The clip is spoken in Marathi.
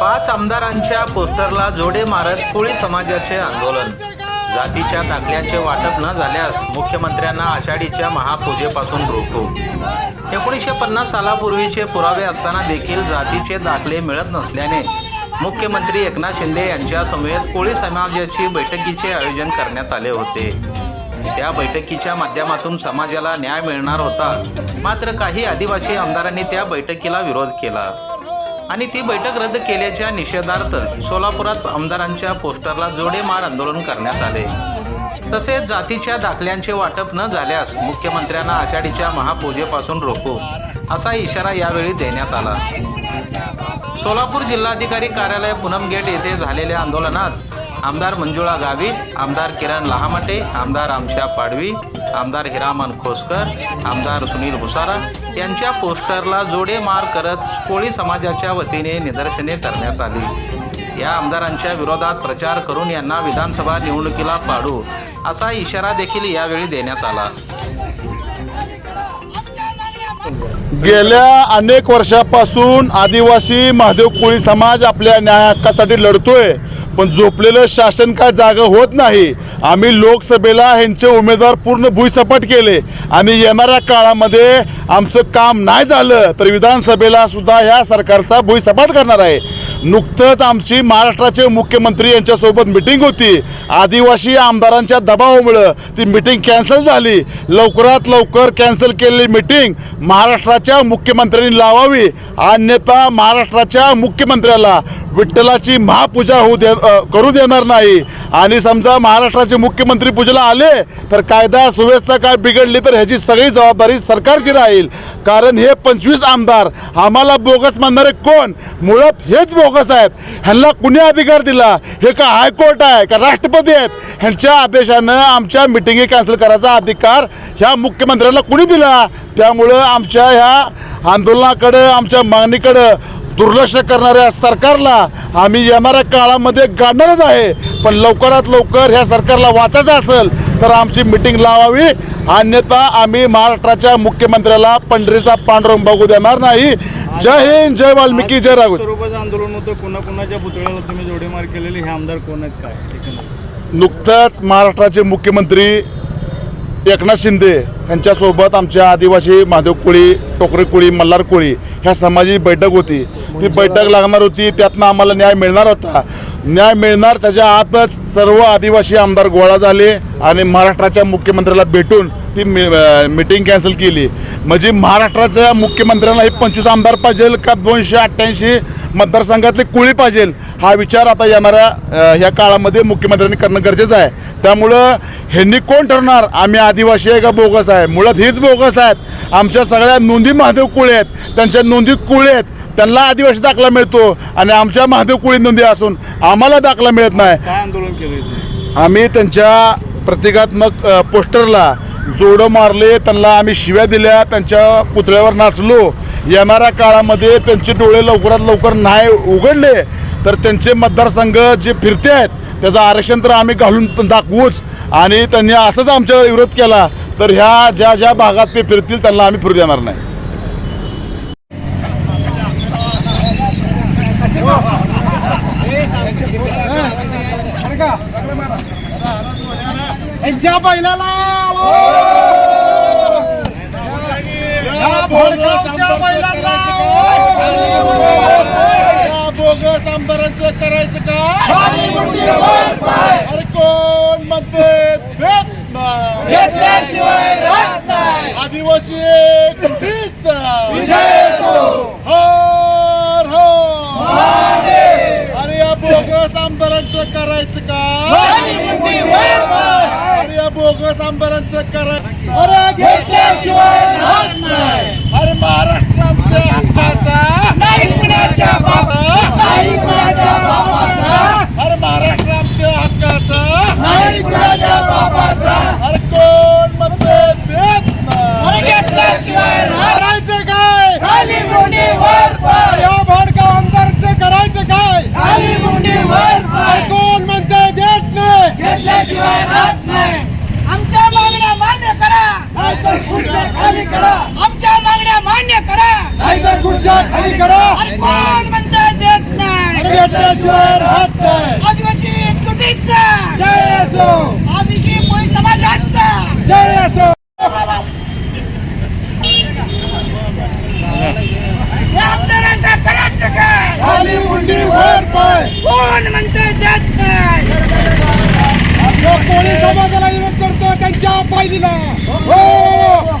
पाच आमदारांच्या पोस्टरला जोडे मारत कोळी समाजाचे आंदोलन. जातीच्या दाखल्याचे वाटप न झाल्यास मुख्यमंत्र्यांना आषाढीच्या महापूजेपासून रोखू. एकोणीसशे पन्नास सालापूर्वीचे पुरावे असताना देखील जातीचे दाखले मिळत नसल्याने मुख्यमंत्री एकनाथ शिंदे यांच्या समवेत कोळी समाजाची बैठकीचे आयोजन करण्यात आले होते. त्या बैठकीच्या माध्यमातून समाजाला न्याय मिळणार होता. मात्र काही आदिवासी आमदारांनी त्या बैठकीला विरोध केला. आणि ती बैठक रद्द केल्याच्या निषेधार्थ सोलापुरात आमदारांच्या पोस्टरला जोडेमार आंदोलन करण्यात आले. तसेच जातीच्या दाखल्यांचे वाटप न झाल्यास मुख्यमंत्र्यांना आषाढीच्या महापूजेपासून रोखू असा इशारा यावेळी देण्यात आला. सोलापूर जिल्हाधिकारी कार्यालय पूनम गेट येथे झालेल्या आंदोलनात आमदार मंजुळा गावित आमदार किरण लहामटे आमदार आमशा पाडवी आमदार हिरामन खोसकर आमदार सुनील भुसारा यांच्या पोस्टरला जोडे मार करत कोळी समाजाच्या वतीने निदर्शने करण्यात आली. या आमदारांच्या विरोधात प्रचार करून यांना विधानसभा निवडणुकीला पाडू असा इशारा देखील यावेळी देण्यात आला. गेल्या अनेक वर्षापासून आदिवासी महादेव कोळी समाज आपल्या न्याय हक्कासाठी लढतोय. पण झोपलेलं शासन काय जागा होत नाही. आम्ही लोकसभेला ह्यांचे उमेदवार पूर्ण भुईसपाट केले. आणि येणाऱ्या काळामध्ये आमचं काम नाही झालं तर विधानसभेला सुद्धा ह्या सरकारचा भुईसपाट करणार आहे. नुकतंच आमची महाराष्ट्राचे मुख्यमंत्री यांच्यासोबत मिटिंग होती. आदिवासी आमदारांच्या दबावामुळं ती मिटिंग कॅन्सल झाली. लवकरात लवकर कॅन्सल केलेली मिटिंग महाराष्ट्राच्या मुख्यमंत्र्यांनी लावावी. अन्यथा महाराष्ट्राच्या मुख्यमंत्र्याला विठ्ठलाची महापूजा होऊ दे करू देणार नाही. आणि समजा महाराष्ट्राचे मुख्यमंत्री पूजेला आले तर कायदा सुव्यवस्था काय बिघडली तर ह्याची सगळी जबाबदारी सरकारची राहील. कारण हे पंचवीस आमदार आम्हाला बोगस मानणारे कोण? मुळात हेच बोगस ह्यांना कुणी अधिकार दिला? हे का हायकोर्ट आहे का राष्ट्रपती आहेत? ह्यांच्या आदेशानं आमच्या मिटिंगी कॅन्सल करायचा अधिकार ह्या मुख्यमंत्र्यांना कुणी दिला? त्यामुळं आमच्या ह्या आंदोलनाकडं आमच्या मागणीकडं दुर्लक्ष करणाऱ्या सरकारला आम्ही येणाऱ्या काळामध्ये गाडणारच आहे. पण लवकरात लवकर ह्या सरकारला वाचायचं असेल तर आमची मिटिंग लावावी. अन्यथा आम्ही महाराष्ट्राच्या मुख्यमंत्र्याला पंढरीचा पांडुरंग बघू देणार नाही. जय हिंद जय वाल्मिकी जय राघव. आंदोलन होतं. कुणा कुणाच्या पुतळ्याला तुम्ही जोडेमार केलेले हे आमदार कोण आहेत काय? नुकतंच महाराष्ट्राचे मुख्यमंत्री एकनाथ शिंदे यांच्यासोबत आमच्या आदिवासी महादेव कोळी टोकरे कोळी मल्हार कोळी ह्या समाजाची बैठक होती. ती बैठक लागणार होती त्यातनं आम्हाला न्याय मिळणार होता. न्याय मिळणार त्याच्या आतच सर्व आदिवासी आमदार गोळा झाले आणि महाराष्ट्राच्या मुख्यमंत्र्याला भेटून ती मी मिटिंग कॅन्सल केली. म्हणजे महाराष्ट्राच्या मुख्यमंत्र्यांना हे पंचवीस आमदार पाहिजे का दोनशे अठ्ठ्याऐंशी मतदारसंघातले कुळी पाहिजे? हा विचार आता येणाऱ्या ह्या काळामध्ये मुख्यमंत्र्यांनी करणं गरजेचं आहे. त्यामुळं ह्यांनी कोण ठरणार? आम्ही आदिवासी आहे का बोगस आहे? मुळात हीच बोगस आहेत. आमच्या सगळ्या नोंदी महादेव कुळे आहेत. त्यांच्या नोंदी कुळे आहेत. त्यांना आदिवासी दाखला मिळतो आणि आमच्या महादेव कुळी नोंदी असून आम्हाला दाखला मिळत नाही. आंदोलन केलं आम्ही त्यांच्या प्रतिकात्मक पोस्टरला जोडं मारले त्यांना आम्ही शिव्या दिल्या त्यांच्या पुतळ्यावर नाचलो. येणाऱ्या काळामध्ये त्यांचे डोळे लवकरात लवकर नाही उघडले तर त्यांचे मतदारसंघ जे फिरते आहेत त्याचं आरक्षण तर आम्ही घालून पण दाखवूच. आणि त्यांनी असंच आमच्यावर विरोध केला तर ह्या ज्या ज्या भागात ते फिरतील त्यांना आम्ही फिरू देणार नाही. यांच्या बैलाला बोगस आमदारांचं करायचं का? अरे कोण भेट नाही. आदिवासी कुठेच हर हर अरे या बोगस आमदारांचं करायचं का? बोगस आमदारांचं करायचं अरे घेतल्याशिवाय नाही. मोर्चा खाली करा. कोण म्हणतंय देत नाही. आदिवासी एकजुटीत जय असो. आदिवासी कोळी समाजाचा. जय असो. देत कोळी विरोध करतो त्यांच्या पायलीला हो.